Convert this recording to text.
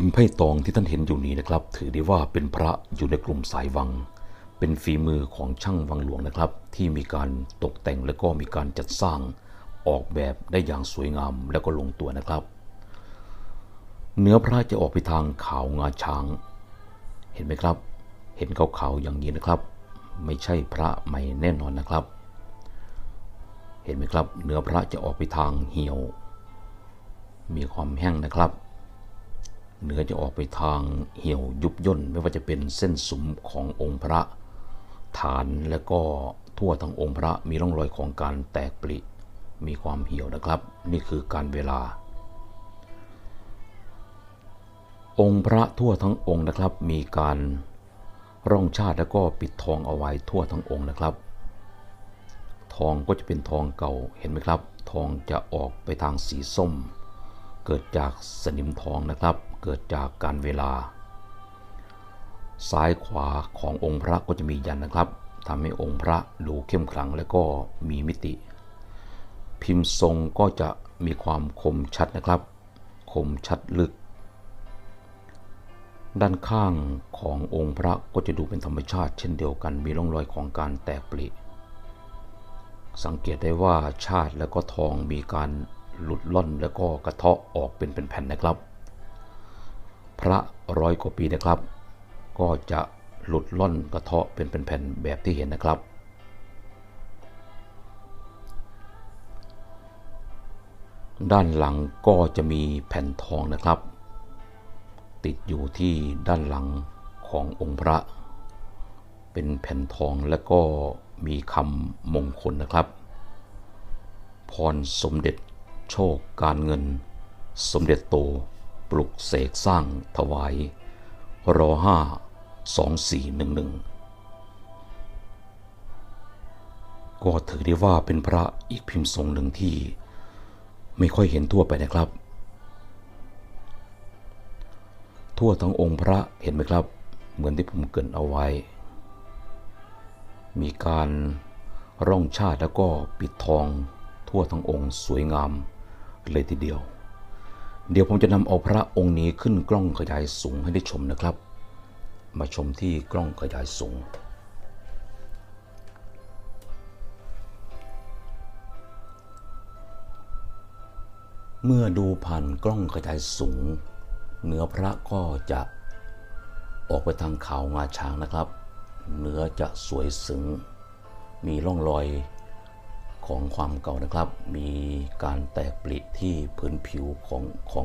พิมพ์ไพ่ตองที่ท่านเห็นอยู่นี้นะครับ ถือได้ว่าเป็นพระอยู่ในกลุ่มสายวัง เป็นฝีมือของช่างวังหลวงนะครับ ที่มีการตกแต่งและก็มีการจัดสร้างออกแบบได้อย่างสวยงามและก็ลงตัวนะครับ เนื้อพระจะออกไปทางขาวงาช้าง เห็นไหมครับ เห็นขาวๆอย่างนี้นะครับ ไม่ใช่พระใหม่แน่นอนนะครับ เห็นไหมครับ เนื้อพระจะออกไปทางเหี่ยว มีความแห้งนะครับ เหนือจะออกไปทางเหี่ยวยุบย่นไม่ว่าจะเป็นเส้นสุมขององค์พระ ฐานและก็ทั่วทั้งองค์พระมีร่องรอยของการแตกปริมีความเหี่ยวนะครับ นี่คือการเวลา องค์พระทั่วทั้งองค์นะครับ มีการร่องชาติแล้วก็ปิดทองเอาไว้ทั่วทั้งองค์นะครับ ทองก็จะเป็นทองเก่าเห็นไหมครับ ทองจะออกไปทางสีส้ม เกิดจากสนิมทองนะครับ เกิดจากการเวลา ซ้ายขวาขององค์พระก็จะมียันนะครับทำให้องค์พระดูเข้มขลังและก็มีมิติ พิมพ์ทรงก็จะมีความคมชัดนะครับ คมชัดลึก ด้านข้างขององค์พระก็จะดูเป็นธรรมชาติ เช่นเดียวกันมีร่องรอยของการแตกปริสังเกตได้ว่าชาติและก็ทองมีการหลุดล่อนแล้วก็กระเทาะออกเป็นเป็นแผ่นนะครับ พระร้อยกว่าปีนะครับ ก็จะหลุดล่อนกระเทาะเป็นแผ่นแบบที่เห็นนะครับ ด้านหลังก็จะมีแผ่นทองนะครับ ติดอยู่ที่ด้านหลังขององค์พระ เป็นแผ่นทองและก็มีคำมงคลนะครับ พรสมเด็จโชคการเงิน สมเด็จโต ปลุกเสกสร้างถวายรอห้าสองสี่หนึ่งหนึ่งก็ถือได้ว่าเป็นพระอีกพิมพ์ทรงหนึ่งที่ ไม่ค่อยเห็นทั่วไปนะครับ ทั่วทั้งองค์พระเห็นไหมครับ เหมือนที่ผมเกินเอาไว้ มีการร่องชาติแล้วก็ปิดทองทั่วทั้งองค์สวยงามเลยทีเดียว เดี๋ยวผมจะนำเอาพระองค์นี้ขึ้นกล้องขยายสูงให้ได้ชมนะครับ มาชมที่กล้องขยายสูง เมื่อดูผ่านกล้องขยายสูง เนื้อพระก็จะออกไปทางขาวงาช้างนะครับ เนื้อจะสวยสึง มีร่องรอย ของความเก่านะครับ มีการแตกปลิที่พื้นผิวของของ